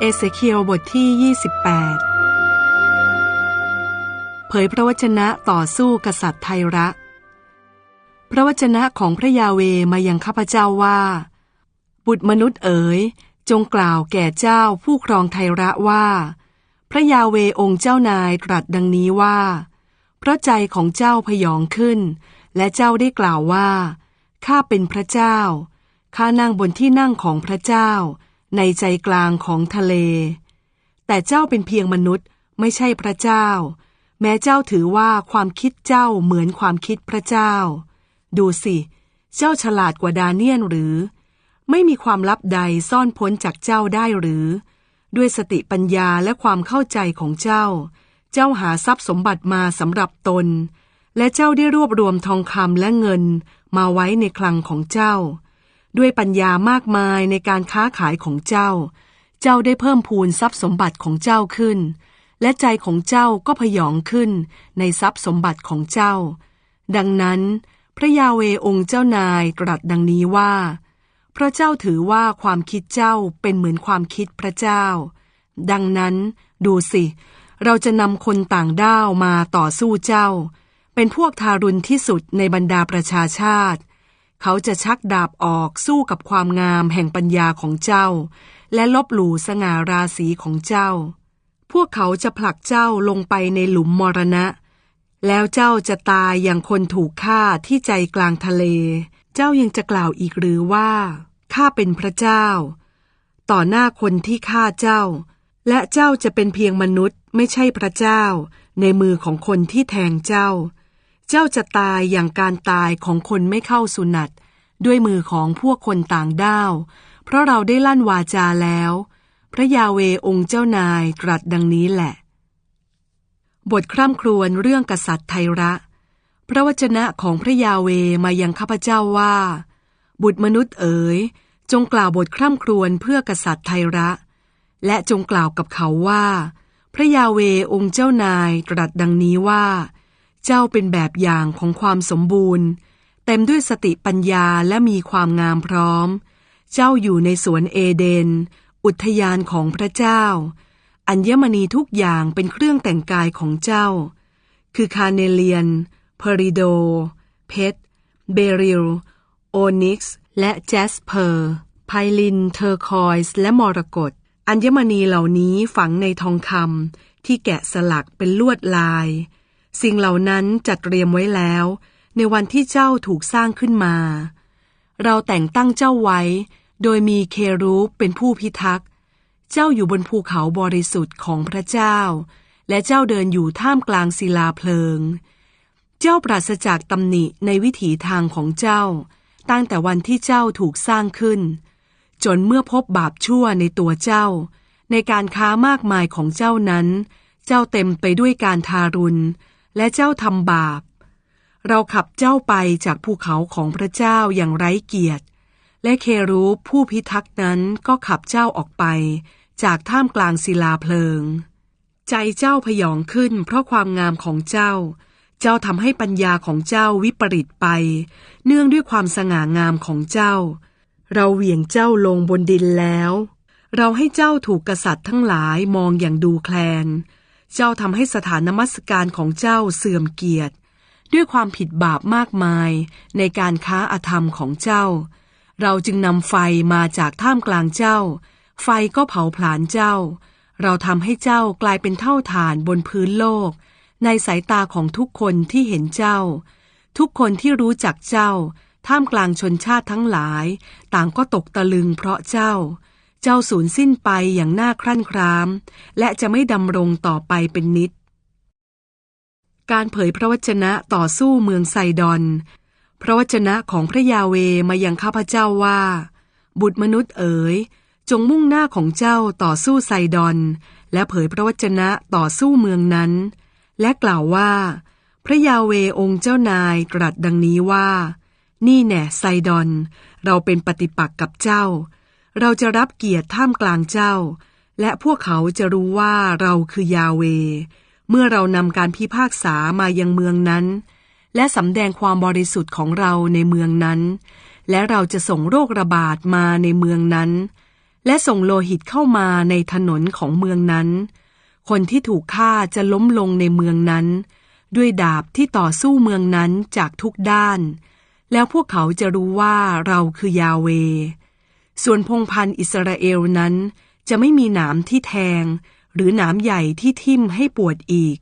เอเสเคียวบทที่ 28 เผยพระวจนะต่อสู้กษัตริย์ไทระ พระวจนะของพระยาเวมายังข้าพเจ้าว่า บุตรมนุษย์เอ๋ย จงกล่าวแก่เจ้าผู้ครองไทระว่า พระยาเวองค์เจ้านายตรัสดังนี้ว่า พระใจของเจ้าพยองขึ้น และเจ้าได้กล่าวว่า ข้าเป็นพระเจ้า ข้านั่งบนที่นั่งของพระเจ้า ในใจกลางของทะเล แต่เจ้าเป็นเพียงมนุษย์ไม่ใช่พระเจ้า แม้เจ้าถือว่าความคิดเจ้าเหมือนความคิดพระเจ้า ดูสิ เจ้าฉลาดกว่าดาเนียนหรือ ไม่มีความลับใดซ่อนพ้นจากเจ้าได้หรือ ด้วยสติปัญญาและความเข้าใจของเจ้า เจ้าหาทรัพย์สมบัติมาสำหรับตน และเจ้าได้รวบรวมทองคำและเงินมาไว้ในคลังของเจ้า ด้วยปัญญามากมายในการค้าขายของเจ้า เจ้าได้เพิ่มพูนทรัพย์สมบัติของเจ้าขึ้น และใจของเจ้าก็พยองขึ้นในทรัพย์สมบัติของเจ้า ดังนั้น พระยาเวองค์เจ้านายตรัสดังนี้ว่า พระเจ้าถือว่าความคิดเจ้าเป็นเหมือนความคิดพระเจ้า ดังนั้น ดูสิ เราจะนำคนต่างด้าวมาต่อสู้เจ้า เป็นพวกทารุณที่สุดในบรรดาประชาชาติ เขาจะชักดาบออกสู้กับความงามแห่งปัญญาของเจ้า และลบหลู่สง่าราศีของเจ้า พวกเขาจะผลักเจ้าลงไปในหลุมมรณะ แล้วเจ้าจะตายอย่างคนถูกฆ่าที่ใจกลางทะเล เจ้ายังจะกล่าวอีกหรือว่าข้าเป็นพระเจ้า ต่อหน้าคนที่ฆ่าเจ้า และเจ้าจะเป็นเพียงมนุษย์ไม่ใช่พระเจ้า ในมือของคนที่แทงเจ้า เจ้าจะตายอย่างการตายของคนไม่เข้าสุนัตด้วยมือของพวกคนต่างด้าว เพราะเราได้ลั่นวาจาแล้ว พระยาเวองค์เจ้านายตรัสดังนี้แหละ บทคร่ำครวญเรื่องกษัตริย์ไทระ พระวจนะของพระยาเวมายังข้าพเจ้าว่า บุตรมนุษย์เอ๋ย จงกล่าวบทคร่ำครวญเพื่อกษัตริย์ไทระ และจงกล่าวกับเขาว่า พระยาเวองค์เจ้านายตรัสดังนี้ว่า เจ้าเป็นแบบอย่างของความสมบูรณ์ เต็มด้วยสติปัญญาและมีความงามพร้อม เจ้าอยู่ในสวนเอเดน อุทยานของพระเจ้า อัญมณีทุกอย่างเป็นเครื่องแต่งกายของเจ้า คือคาเนเลียน เพริโด เพชร เบริล โอนิกซ์ และแจสเพอร์ ไพลิน เทอร์คอยส์ และมรกต อัญมณีเหล่านี้ฝังในทองคำที่แกะสลักเป็นลวดลาย สิ่งเหล่านั้นจัดเตรียมไว้แล้ว ในวันที่เจ้าถูกสร้างขึ้นมา เราแต่งตั้งเจ้าไว้ โดยมีเครูปเป็นผู้พิทักษ์ เจ้าอยู่บนภูเขาบริสุทธิ์ของพระเจ้า และเจ้าเดินอยู่ท่ามกลางศิลาเพลิง เจ้าปราศจากตำหนิในวิถีทางของเจ้า ตั้งแต่วันที่เจ้าถูกสร้างขึ้น จนเมื่อพบบาปชั่วในตัวเจ้า ในการค้ามากมายของเจ้านั้น เจ้าเต็มไปด้วยการทารุณ และเจ้าทำบาป เราขับเจ้าไปจากภูเขาของพระเจ้าอย่างไร้เกียรติ และเครูผู้พิทักษ์นั้นก็ขับเจ้าออกไป จากท่ามกลางศิลาเพลิง ใจเจ้าพยองขึ้นเพราะความงามของเจ้า เจ้าทำให้ปัญญาของเจ้าวิปริตไป เนื่องด้วยความสง่างามของเจ้า เราเหวี่ยงเจ้าลงบนดินแล้ว เราให้เจ้าถูกกษัตริย์ทั้งหลายมองอย่างดูแคลน เจ้าทำให้สถานนมัสการของเจ้าเสื่อมเกียรติ ด้วยความผิดบาปมากมายในการค้าอาธรรมของเจ้า เราจึงนำไฟมาจากท่ามกลางเจ้า ไฟก็เผาผลาญเจ้า เราทำให้เจ้ากลายเป็นเท่าฐานบนพื้นโลก ในสายตาของทุกคนที่เห็นเจ้า ทุกคนที่รู้จักเจ้า ท่ามกลางชนชาติทั้งหลาย ต่างก็ตกตะลึงเพราะเจ้า เจ้าสูญสิ้นไปอย่างน่าครั่นคราม และจะไม่ดำรงต่อไปเป็นนิด การเผยพระวจนะต่อสู้เมืองไซดอน พระวจนะของพระยาเวมายังข้าพเจ้าว่า บุตรมนุษย์เอ๋ย จงมุ่งหน้าของเจ้าต่อสู้ไซดอน และเผยพระวจนะต่อสู้เมืองนั้น และกล่าวว่า พระยาเวองค์เจ้านายตรัสดังนี้ว่า นี่แน่ไซดอน เราเป็นปฏิปักษ์กับเจ้า เราจะรับเกียรติท่ามกลางเจ้า และพวกเขาจะรู้ว่าเราคือยาเว เมื่อเรานำการพิพากษามายังเมืองนั้น และสำแดงความบริสุทธิ์ของเราในเมืองนั้น และเราจะส่งโรคระบาดมาในเมืองนั้น และส่งโลหิตเข้ามาในถนนของเมืองนั้น คนที่ถูกฆ่าจะล้มลงในเมืองนั้น ด้วยดาบที่ต่อสู้เมืองนั้นจากทุกด้าน แล้วพวกเขาจะรู้ว่าเราคือยาเว ส่วนพงพันธ์อิสราเอลนั้น จะไม่มีหนามที่แทง หรือหนามใหญ่ที่ทิ่มให้ปวดอีก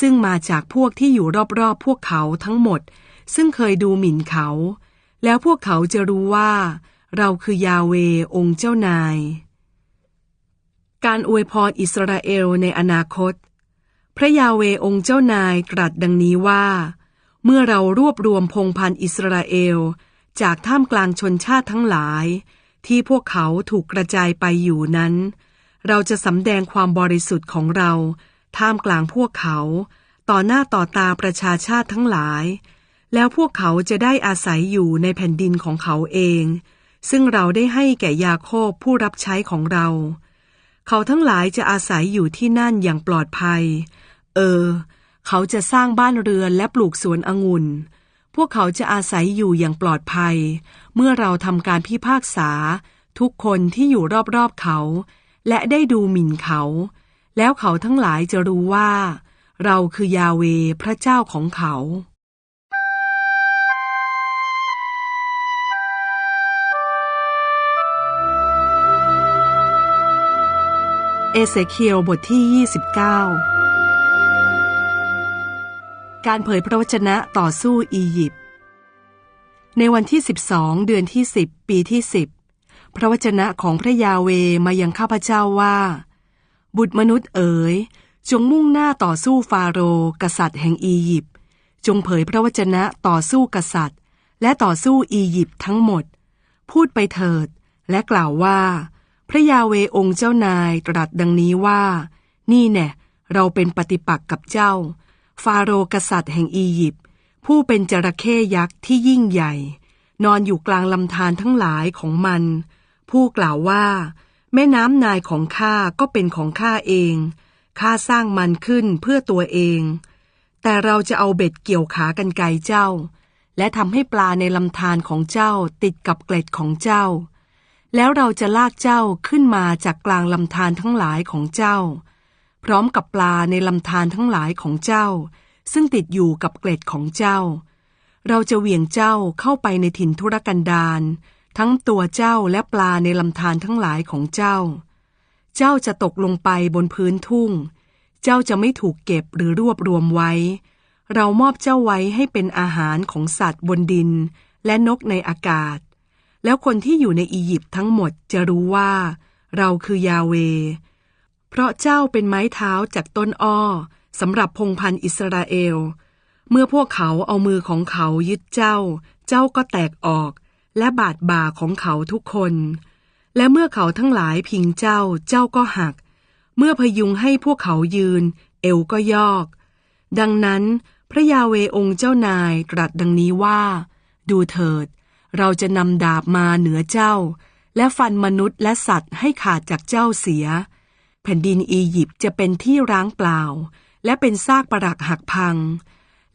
ซึ่งมาจากพวกที่อยู่รอบๆพวกเขาทั้งหมด ซึ่งเคยดูหมิ่นเขา แล้วพวกเขาจะรู้ว่า เราคือยาเวองค์เจ้านาย การอวยพรอิสราเอลในอนาคต พระยาเวองค์เจ้านายตรัสดังนี้ว่า เมื่อเรารวบรวมพงพันธ์อิสราเอล จากท่ามกลางชนชาติทั้งหลาย ที่พวกเขาถูกกระจายไปอยู่นั้น เราจะสำแดงความบริสุทธิ์ของเรา ท่ามกลางพวกเขา ต่อหน้าต่อตาประชาชาติทั้งหลาย แล้วพวกเขาจะได้อาศัยอยู่ในแผ่นดินของเขาเอง ซึ่งเราได้ให้แก่ยาโคบผู้รับใช้ของเรา เขาทั้งหลายจะอาศัยอยู่ที่นั่นอย่างปลอดภัย เออ เขาจะสร้างบ้านเรือนและปลูกสวนองุ่น พวกเขาจะอาศัยอยู่อย่างปลอดภัย เมื่อเราทำการพิพากษา ทุกคนที่อยู่รอบๆเขา และได้ดูหมิ่นเขา แล้วเขาทั้งหลายจะรู้ว่า เราคือยาเวพระเจ้าของเขาเอเสเคียวบทที่ 29 การเผยพระวจนะต่อสู้อียิปต์ ในวันที่ 12 เดือนที่ 10 ปีที่ 10 พระวจนะของพระยาเวมายังข้าพเจ้าว่า บุตรมนุษย์เอ๋ย จงมุ่งหน้าต่อสู้ฟาโรห์กษัตริย์แห่งอียิปต์ จงเผยพระวจนะต่อสู้กษัตริย์ และต่อสู้อียิปต์ทั้งหมด พูดไปเถิด และกล่าวว่า พระยาเวองค์เจ้านายตรัสดังนี้ว่า นี่แน่เราเป็นปฏิปักษ์กับเจ้า ฟาโรห์กษัตริย์แห่งอียิปต์ ผู้เป็นจระเข้ยักษ์ที่ยิ่งใหญ่ นอนอยู่กลางลำธารทั้งหลายของมัน ผู้กล่าวว่า แม่น้ำนายของข้าก็เป็นของข้าเองข้าสร้างมันขึ้นเพื่อตัวเอง แต่เราจะเอาเบ็ดเกี่ยวขากันไกเจ้า และทำให้ปลาในลำธารของเจ้าติดกับเกล็ดของเจ้า แล้วเราจะลากเจ้าขึ้นมาจากกลางลำธารทั้งหลายของเจ้า พร้อมกับปลาในลำธารทั้งหลายของเจ้า ซึ่งติดอยู่กับเกล็ดของเจ้า เราจะเหวี่ยงเจ้าเข้าไปในถิ่นทุรกันดารทั้งตัวเจ้าและปลาในลำธารทั้งหลายของเจ้า เจ้าจะตกลงไปบนพื้นทุ่ง เจ้าจะไม่ถูกเก็บหรือรวบรวมไว้ เรามอบเจ้าไว้ให้เป็นอาหารของสัตว์บนดิน และนกในอากาศ แล้วคนที่อยู่ในอียิปต์ทั้งหมดจะรู้ว่า เราคือยาเว เพราะเจ้าเป็นไม้เท้าจากต้นอ้อสำหรับพงพันธ์อิสราเอล เมื่อพวกเขาเอามือของเขายึดเจ้า เจ้าก็แตกออก และบาดบ่าของเขาทุกคน และเมื่อเขาทั้งหลายพิงเจ้า เจ้าก็หัก เมื่อพยุงให้พวกเขายืน เอวก็ยอก ดังนั้น พระยาเวองค์เจ้านายตรัสดังนี้ว่า ดูเถิด เราจะนำดาบมาเหนือเจ้า และฟันมนุษย์และสัตว์ให้ขาดจากเจ้าเสีย แผ่นดินอียิปต์จะเป็นที่ร้างเปล่า และเป็นซากปรักหักพัง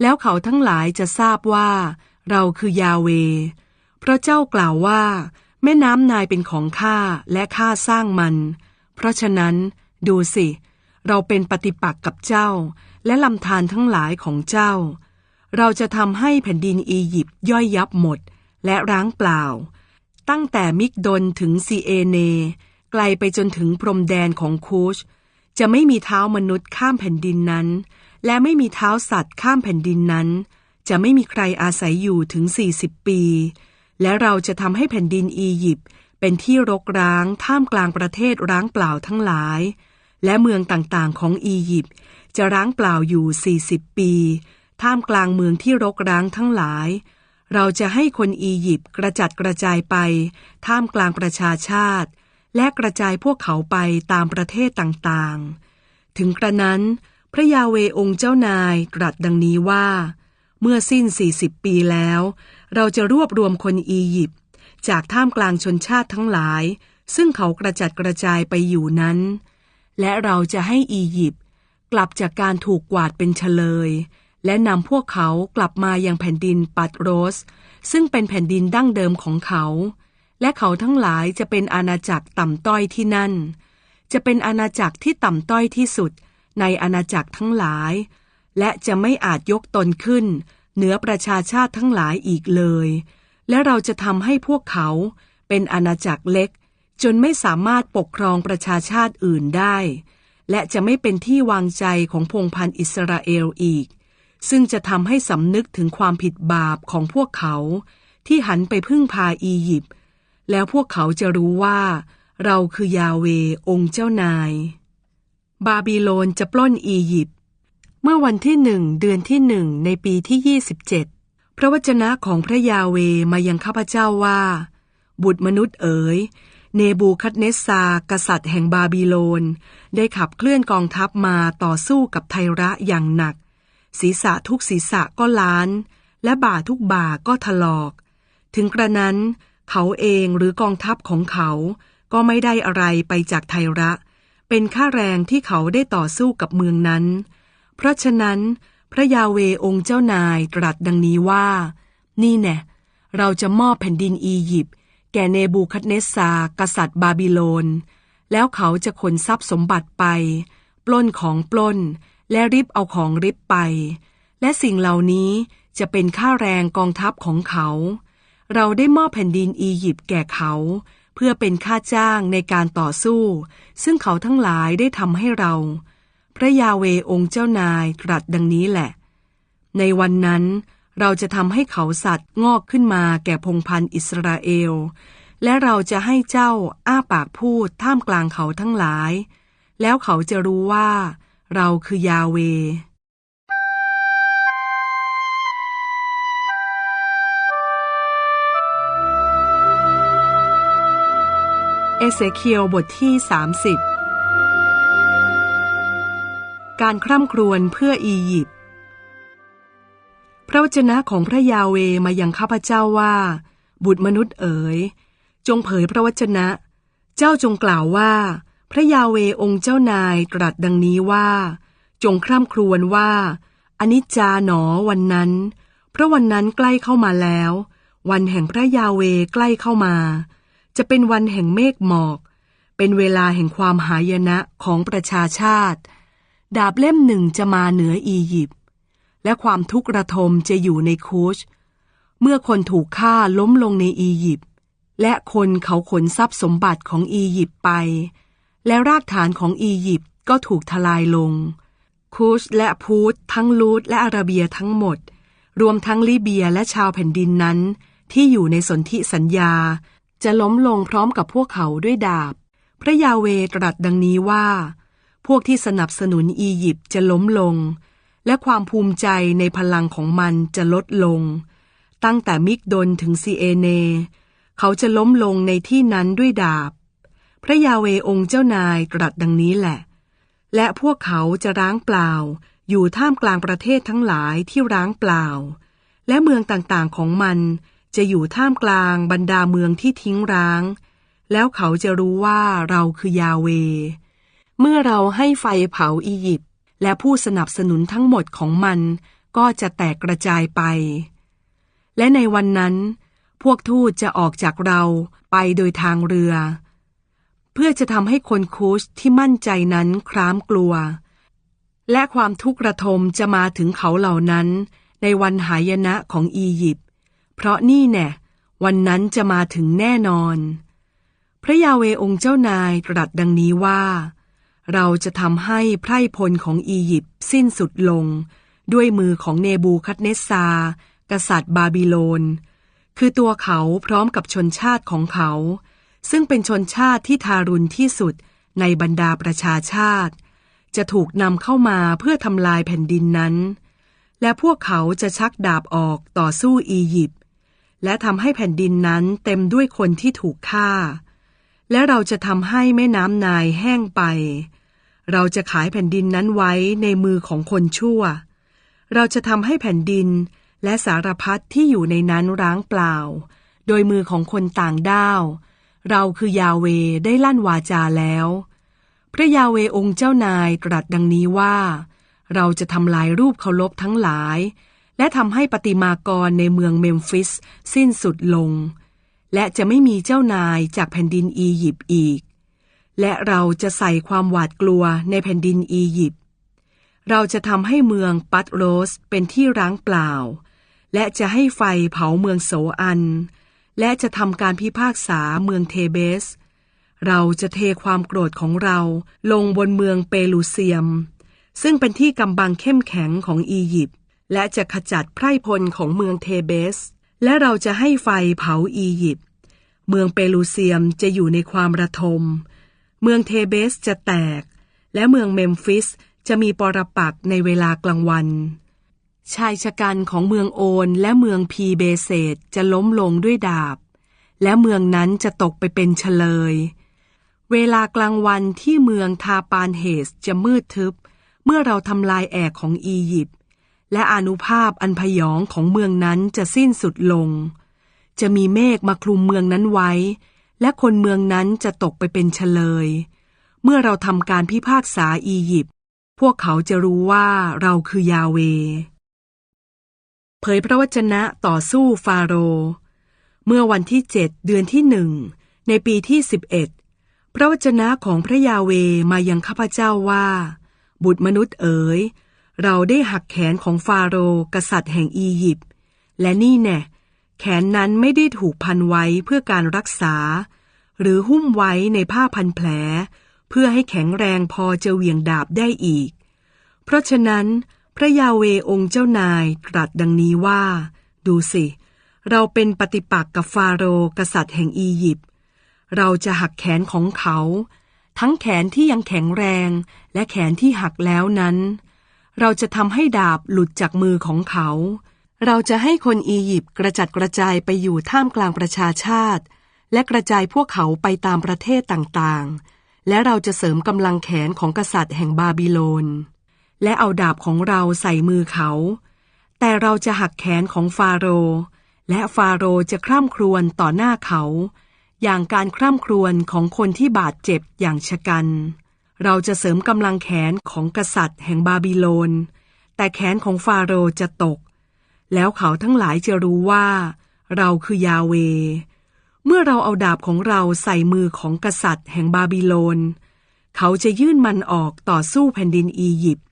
แล้วเขาทั้งหลายจะทราบว่า เราคือยาเวเพราะเจ้ากล่าวว่า แม่น้ำนายเป็นของข้าและข้าสร้างมัน เพราะฉะนั้น ดูสิ เราเป็นปฏิปักษ์กับเจ้า และลำธารทั้งหลายของเจ้า เราจะทำให้แผ่นดินอียิปต์ย่อยยับหมด และร้างเปล่า ตั้งแต่มิกดนถึงซีเอเน ไกลไปจนถึงพรมแดนของคูชจะไม่มีเท้ามนุษย์ข้ามแผ่นดินนั้น และไม่มีเท้าสัตว์ข้ามแผ่นดินนั้น จะไม่มีใครอาศัยอยู่ถึง 40 ปี และเราจะทำให้แผ่นดินอียิปต์เป็นที่รกร้างท่ามกลางประเทศร้างเปล่าทั้งหลาย และเมืองต่างๆของอียิปต์จะร้างเปล่าอยู่ 40 ปี ท่ามกลางเมืองที่รกร้างทั้งหลาย เราจะให้คนอียิปต์กระจัดกระจายไป ท่ามกลางประชาชาติ และกระจายพวกเขาไปตามประเทศต่างๆ ถึงกระนั้น พระยาเวองค์เจ้านายตรัสดังนี้ว่า เมื่อสิ้น 40 ปีแล้ว เราจะรวบรวมคนอียิปต์จากท่ามกลางชนชาติทั้งหลาย ซึ่งเขากระจัดกระจายไปอยู่นั้น และเราจะให้อียิปต์กลับจากการถูกกวาดเป็นเฉลย และนำพวกเขากลับมายังแผ่นดินปัดโรส ซึ่งเป็นแผ่นดินดั้งเดิมของเขา และเขาทั้งหลายจะเป็นอาณาจักรต่ำต้อยที่นั่น จะเป็นอาณาจักรที่ต่ำต้อยที่สุดในอาณาจักรทั้งหลาย และจะไม่อาจยกตนขึ้น เหนือประชาชาติทั้งหลายอีกเลย และเราจะทำให้พวกเขาเป็นอาณาจักรเล็ก จนไม่สามารถปกครองประชาชาติอื่นได้ และจะไม่เป็นที่วางใจของพงพันธ์อิสราเอลอีก ซึ่งจะทำให้สำนึกถึงความผิดบาปของพวกเขา ที่หันไปพึ่งพาอียิปต์ แล้วพวกเขาจะรู้ว่า เราคือยาเวองค์เจ้านาย บาบิโลนจะปล้นอียิปต์เมื่อวันที่หนึ่งเดือนที่หนึ่งในปีที่ 27 พระวจนะของพระยาเวมายังข้าพเจ้าว่า บุตรมนุษย์เอ๋ย เนบูคัดเนสซากษัตริย์แห่งบาบิโลน ได้ขับเคลื่อนกองทัพมาต่อสู้กับไทระอย่างหนัก ศีรษะทุกศีรษะก็ล้าน และบ่าทุกบ่าก็ถลอก ถึงกระนั้น เขาเองหรือกองทัพของเขา ก็ไม่ได้อะไรไปจากไทระ เป็นค่าแรงที่เขาได้ต่อสู้กับเมืองนั้น เพราะฉะนั้น พระยาเวองค์เจ้านายตรัสดังนี้ว่า นี่แน่เราจะมอบแผ่นดินอียิปต์แก่เนบูคัดเนสซา กษัตริย์บาบิโลน แล้วเขาจะขนทรัพย์สมบัติไป ปล้นของปล้น และริบเอาของริบไป และสิ่งเหล่านี้จะเป็นค่าแรงกองทัพของเขา เราได้มอบแผ่นดินอียิปต์แก่เขา เพื่อเป็นค่าจ้างในการต่อสู้ ซึ่งเขาทั้งหลายได้ทำให้เรา พระยาเวองค์เจ้านายตรัสดังนี้แหละ ในวันนั้น เราจะทำให้เขาสัตว์งอกขึ้นมาแก่พงพันธ์อิสราเอล และเราจะให้เจ้าอ้าปากพูดท่ามกลางเขาทั้งหลาย แล้วเขาจะรู้ว่า เราคือยาเว เอเสเคียวบทที่ 30 การคร่ำครวญเพื่ออียิปต์ พระวจนะของพระยาเวมายังข้าพเจ้าว่า บุตรมนุษย์เอ๋ย จงเผยพระวจนะ เจ้าจงกล่าวว่า พระยาเวองค์เจ้านายตรัสดังนี้ว่า จงคร่ำครวญว่าอนิจจาหนอวันนั้นเพราะวันนั้นใกล้เข้ามาแล้ว วันแห่งพระยาเวใกล้เข้ามา จะเป็นวันแห่งเมฆหมอก เป็นเวลาแห่งความหายนะของประชาชาติ ดาบเล่มหนึ่งจะมาเหนืออียิปต์และความทุกข์ระทมจะอยู่ในคูช เมื่อคนถูกฆ่าล้มลงในอียิปต์และคนเขาขนทรัพย์สมบัติของอียิปต์ไป และรากฐานของอียิปต์ก็ถูกทลายลง คูชและพูตทั้งลูดและอาราเบียทั้งหมด รวมทั้งลิเบียและชาวแผ่นดินนั้น ที่อยู่ในสนธิสัญญา จะล้มลงพร้อมกับพวกเขาด้วยดาบ พระยาเวตรัสดังนี้ว่า พวกที่สนับสนุนอียิปต์จะล้มลง และความภูมิใจในพลังของมันจะลดลง ตั้งแต่มิกดนถึงซีเอเน เขาจะล้มลงในที่นั้นด้วยดาบ พระยาเวองค์เจ้านายตรัสดังนี้แหละ และพวกเขาจะร้างเปล่า อยู่ท่ามกลางประเทศทั้งหลายที่ร้างเปล่า และเมืองต่างๆของมัน จะอยู่ท่ามกลางบรรดาเมืองที่ทิ้งร้าง แล้วเขาจะรู้ว่าเราคือยาเว เมื่อเราให้ไฟเผาอียิปต์และผู้สนับสนุนทั้งหมดของมันก็จะแตกกระจายไป และในวันนั้น พวกทูตจะออกจากเราไปโดยทางเรือ เพื่อจะทำให้คนคูชที่มั่นใจนั้นคร้ามกลัว และความทุกข์ระทมจะมาถึงเขาเหล่านั้น ในวันหายนะของอียิปต์ เพราะนี่แน่วันนั้นจะมาถึงแน่นอน พระยาเวองค์เจ้านายตรัสดังนี้ว่า เราจะทำให้ไพร่พลของอียิปต์สิ้นสุดลง ด้วยมือของเนบูคัดเนสซา กษัตริย์บาบิโลน คือตัวเขาพร้อมกับชนชาติของเขา ซึ่งเป็นชนชาติที่ทารุณที่สุดในบรรดาประชาชาติ จะถูกนำเข้ามาเพื่อทำลายแผ่นดินนั้น และพวกเขาจะชักดาบออกต่อสู้อียิปต์ และทำให้แผ่นดินนั้นเต็มด้วยคนที่ถูกฆ่า และเราจะทำให้แม่น้ำนายแห้งไป เราจะขายแผ่นดินนั้นไว้ในมือของคนชั่ว เราจะทำให้แผ่นดินและสารพัดที่อยู่ในนั้นร้างเปล่า โดยมือของคนต่างด้าว เราคือยาเวได้ลั่นวาจาแล้ว พระยาเวองค์เจ้านายตรัสดังนี้ว่า เราจะทำลายรูปเคารพทั้งหลาย และทำให้ปฏิมากรในเมืองเมมฟิสสิ้นสุดลง และจะไม่มีเจ้านายจากแผ่นดินอียิปต์อีก และเราจะใส่ความหวาดกลัวในแผ่นดินอียิปต์เราจะทำให้เมืองปัตโรสเป็นที่ร้างเปล่า และจะให้ไฟเผาเมืองโสอัน และจะทำการพิพากษาเมืองเทเบส เราจะเทความโกรธของเราลงบนเมืองเปลูเซียม ซึ่งเป็นที่กำบังเข้มแข็งของอียิปต์ และจะขจัดไพร่พลของเมืองเทเบส และเราจะให้ไฟเผาอียิปต์เมืองเปลูเซียมจะอยู่ในความระทม เมืองเทเบสจะแตก และเมืองเมมฟิสจะมีปรปักในเวลากลางวัน ชายชะกันของเมืองโอนและเมืองพีเบเซตจะล้มลงด้วยดาบ และเมืองนั้นจะตกไปเป็นเฉลย เวลากลางวันที่เมืองทาปานเฮสจะมืดทึบ เมื่อเราทำลายแอกของอียิปต์ และอนุภาพอันพยองของเมืองนั้นจะสิ้นสุดลง จะมีเมฆมาคลุมเมืองนั้นไว้ และคนเมืองนั้นจะตกไปเป็นเฉลย เมื่อเราทำการพิพากษาอียิปต์พวกเขาจะรู้ว่าเราคือยาเว เผยพระวจนะต่อสู้ฟาโร เมื่อวันที่เจ็ดเดือนที่หนึ่ง ในปีที่สิบเอ็ดพระวจนะของพระยาเวมายังข้าพเจ้าว่า บุตรมนุษย์เอ๋ย เราได้หักแขนของฟาโรห์กษัตริย์แห่งอียิปต์ และนี่แน่แขนนั้นไม่ได้ถูกพันไว้เพื่อการรักษา หรือหุ้มไว้ในผ้าพันแผล เพื่อให้แข็งแรงพอจะเหวี่ยงดาบได้อีก เพราะฉะนั้น พระยาเวองค์เจ้านายตรัสดังนี้ว่า ดูสิ เราเป็นปฏิปักษ์กับฟาโรห์กษัตริย์แห่งอียิปต์ เราจะหักแขนของเขา ทั้งแขนที่ยังแข็งแรง และแขนที่หักแล้วนั้น เราจะทำให้ดาบหลุดจากมือของเขา เราจะให้คนอียิปต์กระจัดกระจายไปอยู่ท่ามกลางประชาชาติ และกระจายพวกเขาไปตามประเทศต่างๆ และเราจะเสริมกำลังแขนของกษัตริย์แห่งบาบิโลน และเอาดาบของเราใส่มือเขา แต่เราจะหักแขนของฟาโรห์และฟาโรห์จะคร่ำครวญต่อหน้าเขา อย่างการคร่ำครวญของคนที่บาดเจ็บอย่างชะกัน เราจะเสริมกำลังแขนของกษัตริย์แห่งบาบิโลน แต่แขนของฟาโรห์จะตก แล้วเขาทั้งหลายจะรู้ว่า เราคือยาเว เมื่อเราเอาดาบของเราใส่มือของกษัตริย์แห่งบาบิโลน เขาจะยื่นมันออกต่อสู้แผ่นดินอียิปต์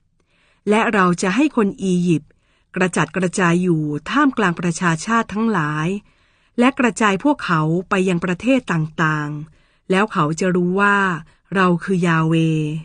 และเราจะให้คนอียิปต์กระจัดกระจายอยู่ท่ามกลางประชาชาติทั้งหลาย และกระจายพวกเขาไปยังประเทศต่างๆ แล้วเขาจะรู้ว่า เราคือยาเว